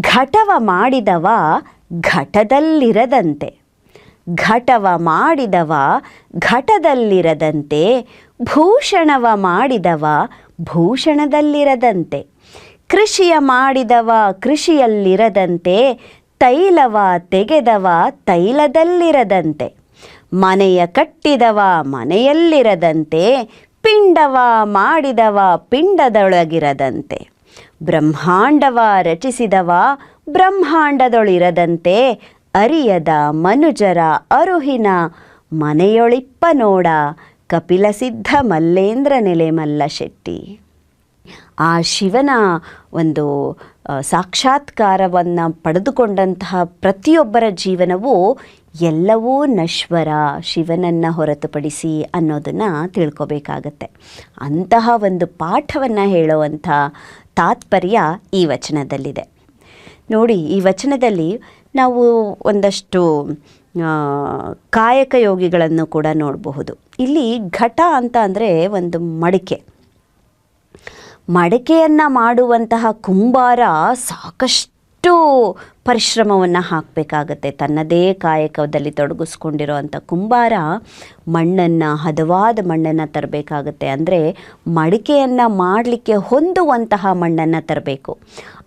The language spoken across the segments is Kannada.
ಘಟವ ಮಾಡಿದವ ಘಟದಲ್ಲಿರದಂತೆ. ಘಟವ ಮಾಡಿದವ ಘಟದಲ್ಲಿರದಂತೆ, ಭೂಷಣವ ಮಾಡಿದವ ಭೂಷಣದಲ್ಲಿರದಂತೆ. ಕೃಷಿಯ ಮಾಡಿದವ ಕೃಷಿಯಲ್ಲಿರದಂತೆ, ತೈಲವ ತೆಗೆದವ ತೈಲದಲ್ಲಿರದಂತೆ. ಮನೆಯ ಕಟ್ಟಿದವ ಮನೆಯಲ್ಲಿರದಂತೆ, ಪಿಂಡವ ಮಾಡಿದವ ಪಿಂಡದೊಳಗಿರದಂತೆ. ಬ್ರಹ್ಮಾಂಡವ ರಚಿಸಿದವ ಬ್ರಹ್ಮಾಂಡದೊಳಿರದಂತೆ ಅರಿಯದ ಮನುಜರ ಅರುಹಿನ ಮನೆಯೊಳಿಪ್ಪ ನೋಡ ಕಪಿಲಸಿದ್ಧ ಮಲ್ಲೇಂದ್ರ ನೆಲೆ ಮಲ್ಲ ಶೆಟ್ಟಿ. ಆ ಶಿವನ ಒಂದು ಸಾಕ್ಷಾತ್ಕಾರವನ್ನು ಪಡೆದುಕೊಂಡಂತಹ ಪ್ರತಿಯೊಬ್ಬರ ಜೀವನವೂ ಎಲ್ಲವೂ ನಶ್ವರ ಶಿವನನ್ನು ಹೊರತುಪಡಿಸಿ ಅನ್ನೋದನ್ನು ತಿಳ್ಕೊಬೇಕಾಗತ್ತೆ. ಅಂತಹ ಒಂದು ಪಾಠವನ್ನು ಹೇಳುವಂಥ ತಾತ್ಪರ್ಯ ಈ ವಚನದಲ್ಲಿದೆ. ನೋಡಿ, ಈ ವಚನದಲ್ಲಿ ನಾವು ಒಂದಷ್ಟು ಕಾಯಕ ಯೋಗಿಗಳನ್ನು ಕೂಡ ನೋಡಬಹುದು. ಇಲ್ಲಿ ಘಟ ಅಂತ ಅಂದರೆ ಒಂದು ಮಡಿಕೆ. ಮಡಿಕೆಯನ್ನು ಮಾಡುವಂತಹ ಕುಂಬಾರ ಸಾಕಷ್ಟು ಪರಿಶ್ರಮವನ್ನು ಹಾಕಬೇಕಾಗತ್ತೆ. ತನ್ನದೇ ಕಾಯಕದಲ್ಲಿ ತೊಡಗಿಸ್ಕೊಂಡಿರೋವಂಥ ಕುಂಬಾರ ಮಣ್ಣನ್ನು, ಹದವಾದ ಮಣ್ಣನ್ನು ತರಬೇಕಾಗತ್ತೆ. ಅಂದರೆ ಮಡಿಕೆಯನ್ನು ಮಾಡಲಿಕ್ಕೆ ಹೊಂದುವಂತಹ ಮಣ್ಣನ್ನು ತರಬೇಕು.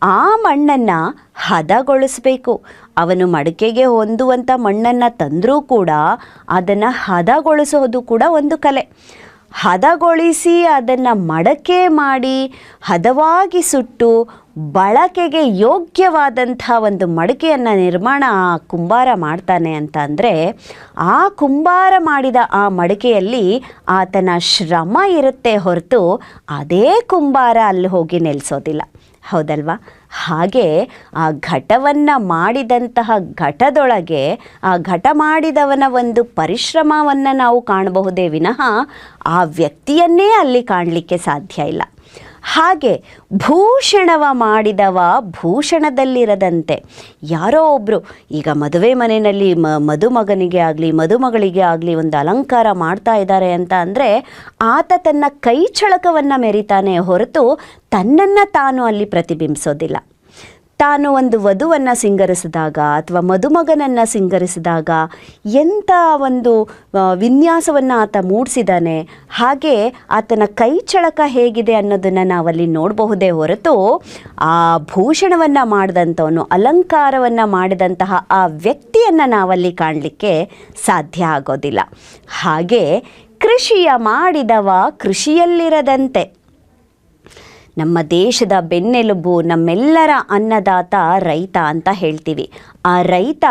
ಆ ಮಣ್ಣನ್ನು ಹದಗೊಳಿಸಬೇಕು. ಅವನು ಮಡಿಕೆಗೆ ಹೊಂದುವಂಥ ಮಣ್ಣನ್ನು ತಂದರೂ ಕೂಡ ಅದನ್ನು ಹದಗೊಳಿಸೋದು ಕೂಡ ಒಂದು ಕಲೆ. ಹದಗೊಳಿಸಿ ಅದನ್ನು ಮಡಕೆ ಮಾಡಿ ಹದವಾಗಿ ಸುಟ್ಟು ಬಳಕೆಗೆ ಯೋಗ್ಯವಾದಂಥ ಒಂದು ಮಡಿಕೆಯನ್ನು ನಿರ್ಮಾಣ ಆ ಕುಂಬಾರ ಮಾಡ್ತಾನೆ ಅಂತ ಅಂದರೆ, ಆ ಕುಂಬಾರ ಮಾಡಿದ ಆ ಮಡಿಕೆಯಲ್ಲಿ ಆತನ ಶ್ರಮ ಇರುತ್ತೆ ಹೊರತು ಅದೇ ಕುಂಬಾರ ಅಲ್ಲಿ ಹೋಗಿ ನೆಲೆಸೋದಿಲ್ಲ. ಹೌದಲ್ವಾ? ಹಾಗೆ ಆ ಘಟವನ್ನು ಮಾಡಿದಂತಹ ಘಟದೊಳಗೆ, ಆ ಘಟ ಮಾಡಿದವನ ಒಂದು ಪರಿಶ್ರಮವನ್ನು ನಾವು ಕಾಣಬಹುದೇ ವಿನಃ ಆ ವ್ಯಕ್ತಿಯನ್ನೇ ಅಲ್ಲಿ ಕಾಣಲಿಕ್ಕೆ ಸಾಧ್ಯ ಇಲ್ಲ. ಹಾಗೆ ಭೂಷಣವ ಮಾಡಿದವ ಭೂಷಣದಲ್ಲಿರದಂತೆ. ಯಾರೋ ಒಬ್ಬರು ಈಗ ಮದುವೆ ಮನೆಯಲ್ಲಿ ಮ, ಮದುಮಗನಿಗೆ ಆಗಲಿ, ಮದುಮಗಳಿಗೆ ಆಗಲಿ ಒಂದು ಅಲಂಕಾರ ಮಾಡ್ತಾ ಇದ್ದಾರೆ ಅಂತ ಅಂದರೆ ಆತ ತನ್ನ ಕೈ ಚಳಕವನ್ನು ಮೆರಿತಾನೆ ಹೊರತು ತನ್ನನ್ನು ತಾನು ಅಲ್ಲಿ ಪ್ರತಿಬಿಂಬಿಸೋದಿಲ್ಲ. ತಾನು ಒಂದು ವಧುವನ್ನು ಸಿಂಗರಿಸಿದಾಗ ಅಥವಾ ಮದುಮಗನನ್ನು ಸಿಂಗರಿಸಿದಾಗ ಎಂಥ ಒಂದು ವಿನ್ಯಾಸವನ್ನು ಆತ ಮೂಡಿಸಿದ್ದಾನೆ ಹಾಗೆ ಆತನ ಕೈ ಚಳಕ ಹೇಗಿದೆ ಅನ್ನೋದನ್ನು ನಾವಲ್ಲಿ ನೋಡಬಹುದೇ ಹೊರತು ಆ ಭೂಷಣವನ್ನು ಮಾಡಿದಂಥವನು, ಅಲಂಕಾರವನ್ನು ಮಾಡಿದಂತಹ ಆ ವ್ಯಕ್ತಿಯನ್ನು ನಾವಲ್ಲಿ ಕಾಣಲಿಕ್ಕೆ ಸಾಧ್ಯ ಆಗೋದಿಲ್ಲ. ಹಾಗೆ ಕೃಷಿಯ ಮಾಡಿದವ ಕೃಷಿಯಲ್ಲಿರದಂತೆ. ನಮ್ಮ ದೇಶದ ಬೆನ್ನೆಲುಬು ನಮ್ಮೆಲ್ಲರ ಅನ್ನದಾತ ರೈತ ಅಂತ ಹೇಳ್ತೀವಿ. ಆ ರೈತ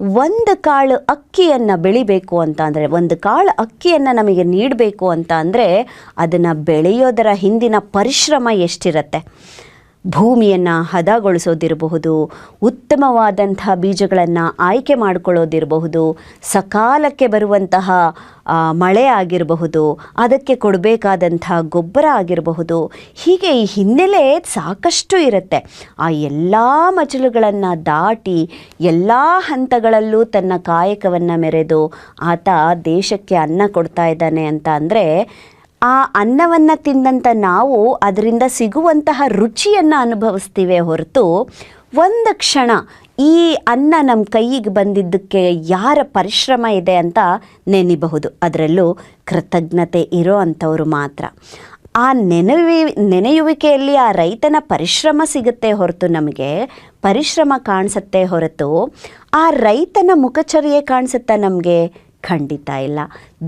ಒಂದು ಕಾಳು ಅಕ್ಕಿಯನ್ನು ಬೆಳಿಬೇಕು ಅಂತ ಅಂದರೆ, ಒಂದು ಕಾಳು ಅಕ್ಕಿಯನ್ನು ನಮಗೆ ನೀಡಬೇಕು ಅಂತ ಅಂದರೆ, ಅದನ್ನು ಬೆಳೆಯೋದರ ಹಿಂದಿನ ಪರಿಶ್ರಮ ಎಷ್ಟಿರುತ್ತೆ? ಭೂಮಿಯನ್ನು ಹದಗೊಳಿಸೋದಿರಬಹುದು ಉತ್ತಮವಾದಂತಹ ಬೀಜಗಳನ್ನು ಆಯ್ಕೆ ಮಾಡಿಕೊಳ್ಳೋದಿರಬಹುದು, ಸಕಾಲಕ್ಕೆ ಬರುವಂತಹ ಮಳೆ ಆಗಿರಬಹುದು, ಅದಕ್ಕೆ ಕೊಡಬೇಕಾದಂತಹ ಗೊಬ್ಬರ ಆಗಿರಬಹುದು. ಹೀಗೆ ಈ ಹಿನ್ನೆಲೆ ಸಾಕಷ್ಟು ಇರುತ್ತೆ. ಆ ಎಲ್ಲ ಮಜಲುಗಳನ್ನು ದಾಟಿ ಎಲ್ಲ ಹಂತಗಳಲ್ಲೂ ತನ್ನ ಕಾಯಕವನ್ನು ಮೆರೆದು ಆತ ದೇಶಕ್ಕೆ ಅನ್ನ ಕೊಡ್ತಾ ಇದ್ದಾನೆ ಅಂತ ಅಂದರೆ ಆ ಅನ್ನವನ್ನು ತಿಂದಂಥ ನಾವು ಅದರಿಂದ ಸಿಗುವಂತಹ ರುಚಿಯನ್ನು ಅನುಭವಿಸ್ತೀವಿ ಹೊರತು ಒಂದು ಕ್ಷಣ ಈ ಅನ್ನ ನಮ್ಮ ಕೈಗೆ ಬಂದಿದ್ದಕ್ಕೆ ಯಾರ ಪರಿಶ್ರಮ ಇದೆ ಅಂತ ನೆನಿಬಹುದು. ಅದರಲ್ಲೂ ಕೃತಜ್ಞತೆ ಇರೋ ಅಂಥವ್ರು ಮಾತ್ರ. ಆ ನೆನವಿ, ನೆನೆಯುವಿಕೆಯಲ್ಲಿ ಆ ರೈತನ ಪರಿಶ್ರಮ ಸಿಗುತ್ತೆ ಹೊರತು ನಮಗೆ, ಪರಿಶ್ರಮ ಕಾಣಿಸುತ್ತೆ ಹೊರತು ಆ ರೈತನ ಮುಖಚರ್ಯೆ ಕಾಣಿಸುತ್ತಾ ನಮಗೆ? ಖಂಡಿತ ಇಲ್ಲ.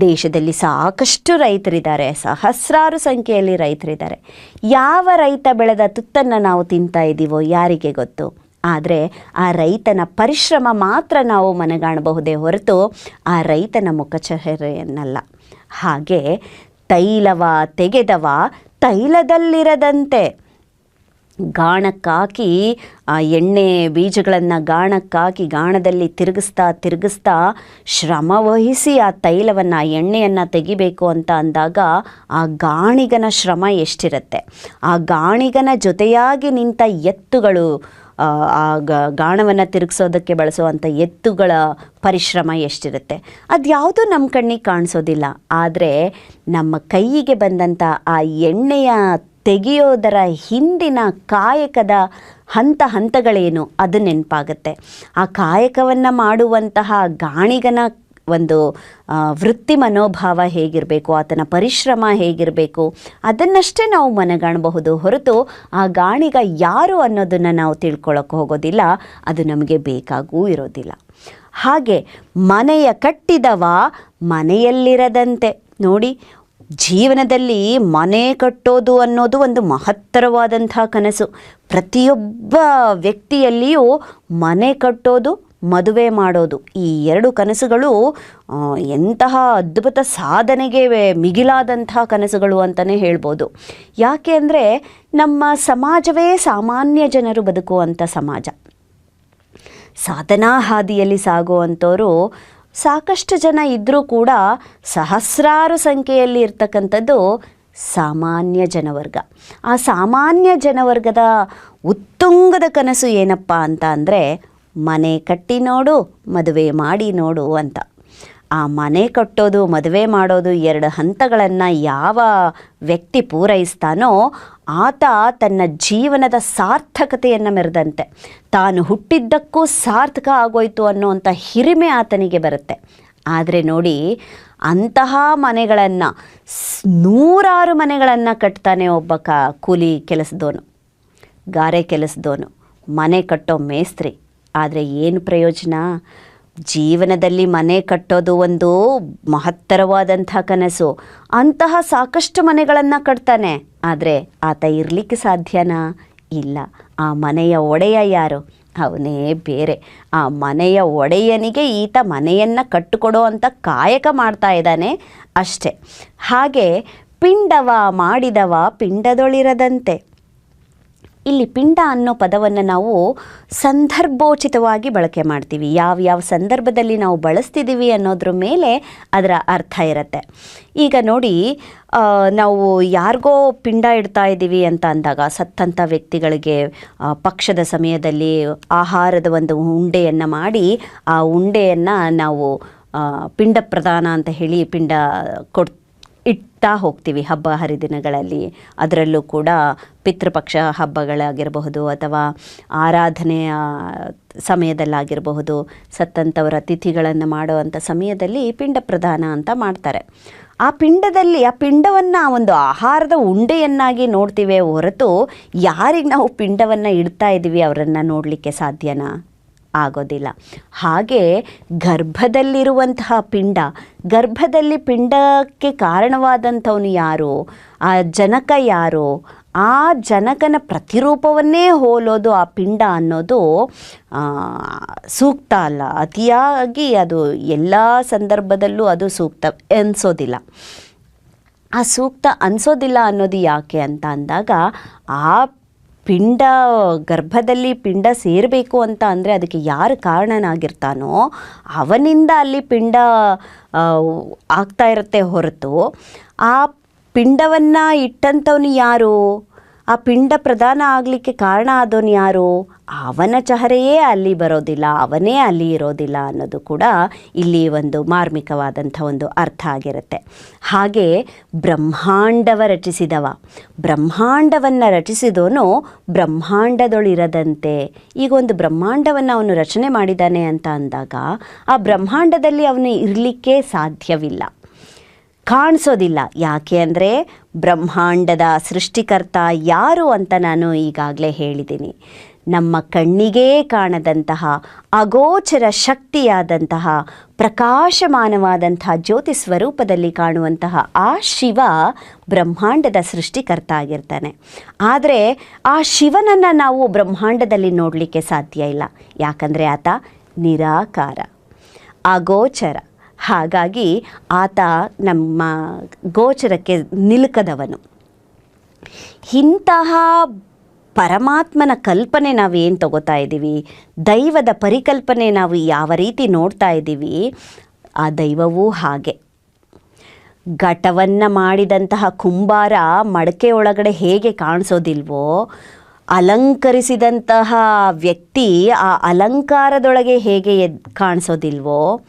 ದೇಶದಲ್ಲಿ ಸಾಕಷ್ಟು ರೈತರಿದ್ದಾರೆ. ಸಹಸ್ರಾರು ಸಂಖ್ಯೆಯಲ್ಲಿ ರೈತರಿದ್ದಾರೆ. ಯಾವ ರೈತ ಬೆಳೆದ ತುತ್ತನ್ನು ನಾವು ತಿಂತಾ ಇದ್ದೀವೋ ಯಾರಿಗೆ ಗೊತ್ತು? ಆದರೆ ಆ ರೈತನ ಪರಿಶ್ರಮ ಮಾತ್ರ ನಾವು ಮನಗಾಣಬಹುದೇ ಹೊರತು ಆ ರೈತನ ಮುಖಚಹರೆಯನ್ನಲ್ಲ ಹಾಗೆ ತೈಲವ ತೆಗೆದವ ತೈಲದಲ್ಲಿರದಂತೆ ಗಾಣಕ್ಕಾಕಿ ಆ ಎಣ್ಣೆ ಬೀಜಗಳನ್ನು ಗಾಣಕ್ಕಾಕಿ ಗಾಣದಲ್ಲಿ ತಿರುಗಿಸ್ತಾ ತಿರುಗಿಸ್ತಾ ಶ್ರಮ ವಹಿಸಿ ಆ ತೈಲವನ್ನು ಆ ಎಣ್ಣೆಯನ್ನು ತೆಗಿಬೇಕು ಅಂತ ಅಂದಾಗ ಆ ಗಾಣಿಗನ ಶ್ರಮ ಎಷ್ಟಿರುತ್ತೆ? ಆ ಗಾಣಿಗನ ಜೊತೆಯಾಗಿ ನಿಂತ ಎತ್ತುಗಳು ಆ, ಗಾಣವನ್ನು ತಿರುಗಿಸೋದಕ್ಕೆ ಬಳಸುವಂಥ ಎತ್ತುಗಳ ಪರಿಶ್ರಮ ಎಷ್ಟಿರುತ್ತೆ? ಅದ್ಯಾವುದೂ ನಮ್ಮ ಕಣ್ಣಿಗೆ ಕಾಣಿಸೋದಿಲ್ಲ. ಆದರೆ ನಮ್ಮ ಕೈಯಿಗೆ ಬಂದಂಥ ಆ ಎಣ್ಣೆಯ ತೆಗೆಯೋದರ ಹಿಂದಿನ ಕಾಯಕದ ಹಂತ ಹಂತಗಳೇನು? ಅದು ನೆನಪಾಗುತ್ತೆ. ಆ ಕಾಯಕವನ್ನು ಮಾಡುವಂತಹ ಗಾಣಿಗನ ಒಂದು ವೃತ್ತಿ ಮನೋಭಾವ ಹೇಗಿರಬೇಕು, ಆತನ ಪರಿಶ್ರಮ ಹೇಗಿರಬೇಕು, ಅದನ್ನಷ್ಟೇ ನಾವು ಮನಗಾಣಬಹುದು ಹೊರತು ಆ ಗಾಣಿಗ ಯಾರು ಅನ್ನೋದನ್ನು ನಾವು ತಿಳ್ಕೊಳ್ಳೋಕೆ ಹೋಗೋದಿಲ್ಲ. ಅದು ನಮಗೆ ಬೇಕಾಗೂ ಇರೋದಿಲ್ಲ. ಹಾಗೆ ಮನೆಯ ಕಟ್ಟಿದವ ಮನೆಯಲ್ಲಿರದಂತೆ. ನೋಡಿ ಜೀವನದಲ್ಲಿ ಮನೆ ಕಟ್ಟೋದು ಅನ್ನೋದು ಒಂದು ಮಹತ್ತರವಾದಂಥ ಕನಸು. ಪ್ರತಿಯೊಬ್ಬ ವ್ಯಕ್ತಿಯಲ್ಲಿಯೂ ಮನೆ ಕಟ್ಟೋದು, ಮದುವೆ ಮಾಡೋದು ಈ ಎರಡು ಕನಸುಗಳು ಎಂತಹ ಅದ್ಭುತ ಸಾಧನೆಗೆ ಮಿಗಿಲಾದಂಥ ಕನಸುಗಳು ಅಂತಲೇ ಹೇಳ್ಬೋದು. ಯಾಕೆ ಅಂದರೆ ನಮ್ಮ ಸಮಾಜವೇ ಸಾಮಾನ್ಯ ಜನರು ಬದುಕುವಂಥ ಸಮಾಜ. ಸಾಧನಾ ಹಾದಿಯಲ್ಲಿ ಸಾಗುವಂಥವರು ಸಾಕಷ್ಟು ಜನ ಇದ್ದರೂ ಕೂಡ ಸಹಸ್ರಾರು ಸಂಖ್ಯೆಯಲ್ಲಿ ಇರ್ತಕ್ಕಂಥದ್ದು ಸಾಮಾನ್ಯ ಜನವರ್ಗ. ಆ ಸಾಮಾನ್ಯ ಜನವರ್ಗದ ಉತ್ತುಂಗದ ಕನಸು ಏನಪ್ಪ ಅಂತ ಅಂದರೆ ಮನೆ ಕಟ್ಟಿ ನೋಡು, ಮದುವೆ ಮಾಡಿ ನೋಡು ಅಂತ. ಆ ಮನೆ ಕಟ್ಟೋದು, ಮದುವೆ ಮಾಡೋದು ಎರಡು ಹಂತಗಳನ್ನು ಯಾವ ವ್ಯಕ್ತಿ ಪೂರೈಸ್ತಾನೋ ಆತ ತನ್ನ ಜೀವನದ ಸಾರ್ಥಕತೆಯನ್ನು ಮೆರೆದಂತೆ. ತಾನು ಹುಟ್ಟಿದ್ದಕ್ಕೂ ಸಾರ್ಥಕ ಆಗೋಯ್ತು ಅನ್ನೋವಂಥ ಹಿರಿಮೆ ಆತನಿಗೆ ಬರುತ್ತೆ. ಆದರೆ ನೋಡಿ, ಅಂತಹ ಮನೆಗಳನ್ನು ನೂರಾರು ಮನೆಗಳನ್ನು ಕಟ್ತಾನೆ ಒಬ್ಬ ಕ ಕೂಲಿ ಕೆಲಸದವನು, ಗಾರೆ ಕೆಲಸದವನು, ಮನೆ ಕಟ್ಟೋ ಮೇಸ್ತ್ರಿ. ಆದರೆ ಏನು ಪ್ರಯೋಜನ? ಜೀವನದಲ್ಲಿ ಮನೆ ಕಟ್ಟೋದು ಒಂದು ಮಹತ್ತರವಾದಂಥ ಕನಸು. ಅಂತಹ ಸಾಕಷ್ಟು ಮನೆಗಳನ್ನು ಕಟ್ತಾನೆ. ಆದರೆ ಆತ ಇರಲಿಕ್ಕೆ ಸಾಧ್ಯನಾ? ಇಲ್ಲ. ಆ ಮನೆಯ ಒಡೆಯ ಯಾರು? ಅವನೇ ಬೇರೆ. ಆ ಮನೆಯ ಒಡೆಯನಿಗೆ ಈತ ಮನೆಯನ್ನು ಕಟ್ಟಿಕೊಡೋ ಅಂತ ಕಾಯಕ ಮಾಡ್ತಾ ಇದ್ದಾನೆ ಅಷ್ಟೆ. ಹಾಗೆ ಪಿಂಡವ ಮಾಡಿದವ ಪಿಂಡದೊಳಿರದಂತೆ. ಇಲ್ಲಿ ಪಿಂಡ ಅನ್ನೋ ಪದವನ್ನು ನಾವು ಸಂದರ್ಭೋಚಿತವಾಗಿ ಬಳಕೆ ಮಾಡ್ತೀವಿ. ಯಾವ ಯಾವ ಸಂದರ್ಭದಲ್ಲಿ ನಾವು ಬಳಸ್ತಿದ್ದೀವಿ ಅನ್ನೋದ್ರ ಮೇಲೆ ಅದರ ಅರ್ಥ ಇರುತ್ತೆ. ಈಗ ನೋಡಿ ನಾವು ಯಾರಿಗೋ ಪಿಂಡ ಇಡ್ತಾ ಇದ್ದೀವಿ ಅಂತ ಅಂದಾಗ ಸತ್ತಂಥ ವ್ಯಕ್ತಿಗಳಿಗೆ ಪಕ್ಷದ ಸಮಯದಲ್ಲಿ ಆಹಾರದ ಒಂದು ಉಂಡೆಯನ್ನು ಮಾಡಿ, ಆ ಉಂಡೆಯನ್ನು ನಾವು ಪಿಂಡ ಪ್ರದಾನ ಅಂತ ಹೇಳಿ ಪಿಂಡ ಕೊಡ್ ಇಡ್ತಾ ಹೋಗ್ತೀವಿ ಹಬ್ಬ ಹರಿದಿನಗಳಲ್ಲಿ. ಅದರಲ್ಲೂ ಕೂಡ ಪಿತೃಪಕ್ಷ ಹಬ್ಬಗಳಾಗಿರಬಹುದು ಅಥವಾ ಆರಾಧನೆಯ ಸಮಯದಲ್ಲಾಗಿರಬಹುದು ಸತ್ತಂಥವರ ತಿಥಿಗಳನ್ನು ಮಾಡುವಂಥ ಸಮಯದಲ್ಲಿ ಪಿಂಡ ಪ್ರದಾನ ಅಂತ ಮಾಡ್ತಾರೆ. ಆ ಪಿಂಡದಲ್ಲಿ, ಆ ಪಿಂಡವನ್ನು ಒಂದು ಆಹಾರದ ಉಂಡೆಯನ್ನಾಗಿ ನೋಡ್ತೀವಿ ಹೊರತು ಯಾರಿಗೆ ನಾವು ಪಿಂಡವನ್ನು ಇಡ್ತಾ ಇದ್ದೀವಿ ಅವರನ್ನು ನೋಡಲಿಕ್ಕೆ ಸಾಧ್ಯನಾ? ಆಗೋದಿಲ್ಲ. ಹಾಗೆ ಗರ್ಭದಲ್ಲಿರುವಂತಹ ಪಿಂಡ, ಗರ್ಭದಲ್ಲಿ ಪಿಂಡಕ್ಕೆ ಕಾರಣವಾದಂಥವನು ಯಾರು? ಆ ಜನಕ ಯಾರು? ಆ ಜನಕನ ಪ್ರತಿರೂಪವನ್ನೇ ಹೋಲೋದು ಆ ಪಿಂಡ ಅನ್ನೋದು ಸೂಕ್ತ ಅಲ್ಲ. ಅತಿಯಾಗಿ ಅದು ಎಲ್ಲ ಸಂದರ್ಭದಲ್ಲೂ ಅದು ಸೂಕ್ತ ಅನಿಸೋದಿಲ್ಲ. ಆ ಸೂಕ್ತ ಅನಿಸೋದಿಲ್ಲ ಅನ್ನೋದು ಯಾಕೆ ಅಂತ ಅಂದಾಗ, ಆ ಪಿಂಡ ಗರ್ಭದಲ್ಲಿ ಪಿಂಡ ಸೇರಬೇಕು ಅಂತ ಅಂದರೆ ಅದಕ್ಕೆ ಯಾರು ಕಾರಣನಾಗಿರ್ತಾನೋ ಅವನಿಂದ ಅಲ್ಲಿ ಪಿಂಡ ಆಗ್ತಾ ಇರುತ್ತೆ ಹೊರತು. ಆ ಪಿಂಡವನ್ನು ಇಟ್ಟಂಥವನು ಯಾರು? ಆ ಪಿಂಡ ಪ್ರದಾನ ಆಗಲಿಕ್ಕೆ ಕಾರಣ ಆದವನು ಯಾರು? ಅವನ ಚಹರೆಯೇ ಅಲ್ಲಿ ಬರೋದಿಲ್ಲ, ಅವನೇ ಅಲ್ಲಿ ಇರೋದಿಲ್ಲ ಅನ್ನೋದು ಕೂಡ ಇಲ್ಲಿ ಒಂದು ಮಾರ್ಮಿಕವಾದಂಥ ಒಂದು ಅರ್ಥ ಆಗಿರುತ್ತೆ. ಹಾಗೆ ಬ್ರಹ್ಮಾಂಡವ ರಚಿಸಿದವ. ಬ್ರಹ್ಮಾಂಡವನ್ನು ರಚಿಸಿದವನು ಬ್ರಹ್ಮಾಂಡದೊಳಿರದಂತೆ. ಈಗ ಒಂದು ಬ್ರಹ್ಮಾಂಡವನ್ನು ಅವನು ರಚನೆ ಮಾಡಿದ್ದಾನೆ ಅಂತ ಅಂದಾಗ ಆ ಬ್ರಹ್ಮಾಂಡದಲ್ಲಿ ಅವನು ಇರಲಿಕ್ಕೆ ಸಾಧ್ಯವಿಲ್ಲ. ಕಾಣಿಸೋದಿಲ್ಲ. ಯಾಕೆ ಅಂದರೆ ಬ್ರಹ್ಮಾಂಡದ ಸೃಷ್ಟಿಕರ್ತ ಯಾರು ಅಂತ ನಾನು ಈಗಾಗಲೇ ಹೇಳಿದ್ದೀನಿ. ನಮ್ಮ ಕಣ್ಣಿಗೇ ಕಾಣದಂತಹ ಅಗೋಚರ ಶಕ್ತಿಯಾದಂತಹ ಪ್ರಕಾಶಮಾನವಾದಂತಹ ಜ್ಯೋತಿ ಸ್ವರೂಪದಲ್ಲಿ ಕಾಣುವಂತಹ ಆ ಶಿವ ಬ್ರಹ್ಮಾಂಡದ ಸೃಷ್ಟಿಕರ್ತ ಆಗಿರ್ತಾನೆ. ಆದರೆ ಆ ಶಿವನನ್ನು ನಾವು ಬ್ರಹ್ಮಾಂಡದಲ್ಲಿ ನೋಡಲಿಕ್ಕೆ ಸಾಧ್ಯ ಇಲ್ಲ. ಯಾಕಂದರೆ ಆತ ನಿರಾಕಾರ, ಅಗೋಚರ. ಹಾಗಾಗಿ ಆತ ನಮ್ಮ ಗೋಚರಕ್ಕೆ ನಿಲುಕದವನು. ಇಂತಹ ಪರಮಾತ್ಮನ ಕಲ್ಪನೆ ನಾವು ಏನು ತಗೋತಾ ಇದ್ದೀವಿ? ದೈವದ ಪರಿಕಲ್ಪನೆ ನಾವು ಯಾವ ರೀತಿ ನೋಡ್ತಾ ಇದ್ದೀವಿ? ಆ ದೈವವೂ ಹಾಗೆ. ಘಟವನ್ನು ಮಾಡಿದಂತಹ ಕುಂಬಾರ ಮಡಕೆ ಒಳಗಡೆ ಹೇಗೆ ಕಾಣಿಸೋದಿಲ್ವೋ, ಅಲಂಕರಿಸಿದಂತಹ ವ್ಯಕ್ತಿ ಆ ಅಲಂಕಾರದೊಳಗೆ ಹೇಗೆ ಎದ್ ಕಾಣಿಸೋದಿಲ್ವೋ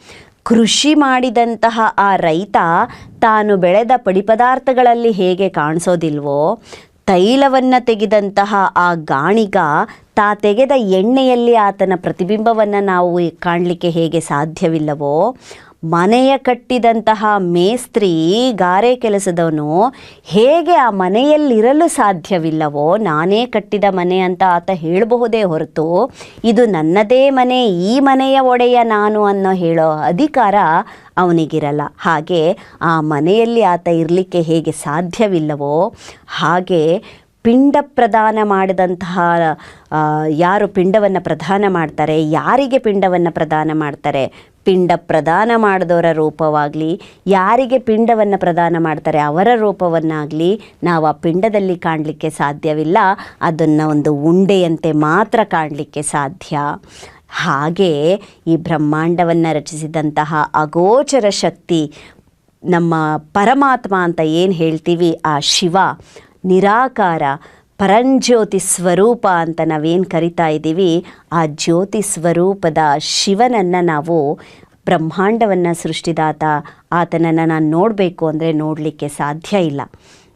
ಕೃಷಿ ಮಾಡಿದಂತಹ ಆ ರೈತ ತಾನು ಬೆಳೆದ ಪಡಿಪದಾರ್ಥಗಳಲ್ಲಿ ಹೇಗೆ ಕಾಣಿಸೋದಿಲ್ವೋ, ತೈಲವನ್ನು ತೆಗೆದಂತಹ ಆ ಗಾಣಿಗ ತಾ ತೆಗೆದ ಎಣ್ಣೆಯಲ್ಲಿ ಆತನ ಪ್ರತಿಬಿಂಬವನ್ನು ನಾವು ಕಾಣಲಿಕ್ಕೆ ಹೇಗೆ ಸಾಧ್ಯವಿಲ್ಲವೋ ಮನೆಯ ಕಟ್ಟಿದಂತಹ ಮೇಸ್ತ್ರಿ, ಗಾರೆ ಕೆಲಸದವನು ಹೇಗೆ ಆ ಮನೆಯಲ್ಲಿರಲು ಸಾಧ್ಯವಿಲ್ಲವೋ ನಾನೇ ಕಟ್ಟಿದ ಮನೆ ಅಂತ ಆತ ಹೇಳಬಹುದೇ ಹೊರತು ಇದು ನನ್ನದೇ ಮನೆ, ಈ ಮನೆಯ ಒಡೆಯ ನಾನು ಅನ್ನೋ ಹೇಳೋ ಅಧಿಕಾರ ಅವನಿಗಿರಲ್ಲ. ಹಾಗೆ ಆ ಮನೆಯಲ್ಲಿ ಆತ ಇರಲಿಕ್ಕೆ ಹೇಗೆ ಸಾಧ್ಯವಿಲ್ಲವೋ ಹಾಗೆ ಪಿಂಡ ಪ್ರದಾನ ಮಾಡಿದಂತಹ ಯಾರು ಪಿಂಡವನ್ನು ಪ್ರದಾನ ಮಾಡ್ತಾರೆ, ಯಾರಿಗೆ ಪಿಂಡವನ್ನು ಪ್ರದಾನ ಮಾಡ್ತಾರೆ? ಪಿಂಡ ಪ್ರದಾನ ಮಾಡಿದವರ ರೂಪವಾಗಲಿ, ಯಾರಿಗೆ ಪಿಂಡವನ್ನು ಪ್ರದಾನ ಮಾಡ್ತಾರೆ ಅವರ ರೂಪವನ್ನಾಗಲಿ ನಾವು ಆ ಪಿಂಡದಲ್ಲಿ ಕಾಣಲಿಕ್ಕೆ ಸಾಧ್ಯವಿಲ್ಲ. ಅದನ್ನು ಒಂದು ಉಂಡೆಯಂತೆ ಮಾತ್ರ ಕಾಣಲಿಕ್ಕೆ ಸಾಧ್ಯ. ಹಾಗೆ ಈ ಬ್ರಹ್ಮಾಂಡವನ್ನು ರಚಿಸಿದಂತಹ ಅಗೋಚರ ಶಕ್ತಿ, ನಮ್ಮ ಪರಮಾತ್ಮ ಅಂತ ಏನು ಹೇಳ್ತೀವಿ? ಆ ಶಿವ, ನಿರಾಕಾರ ಪರಂಜ್ಯೋತಿ ಸ್ವರೂಪ ಅಂತ ನಾವೇನು ಕರಿತಾ ಇದ್ದೀವಿ, ಆ ಜ್ಯೋತಿ ಸ್ವರೂಪದ ಶಿವನನ್ನು ನಾವು ಬ್ರಹ್ಮಾಂಡವನ್ನು ಸೃಷ್ಟಿದಾತ, ಆತನನ್ನು ನಾನು ನೋಡಬೇಕು ಅಂದರೆ ನೋಡಲಿಕ್ಕೆ ಸಾಧ್ಯ ಇಲ್ಲ.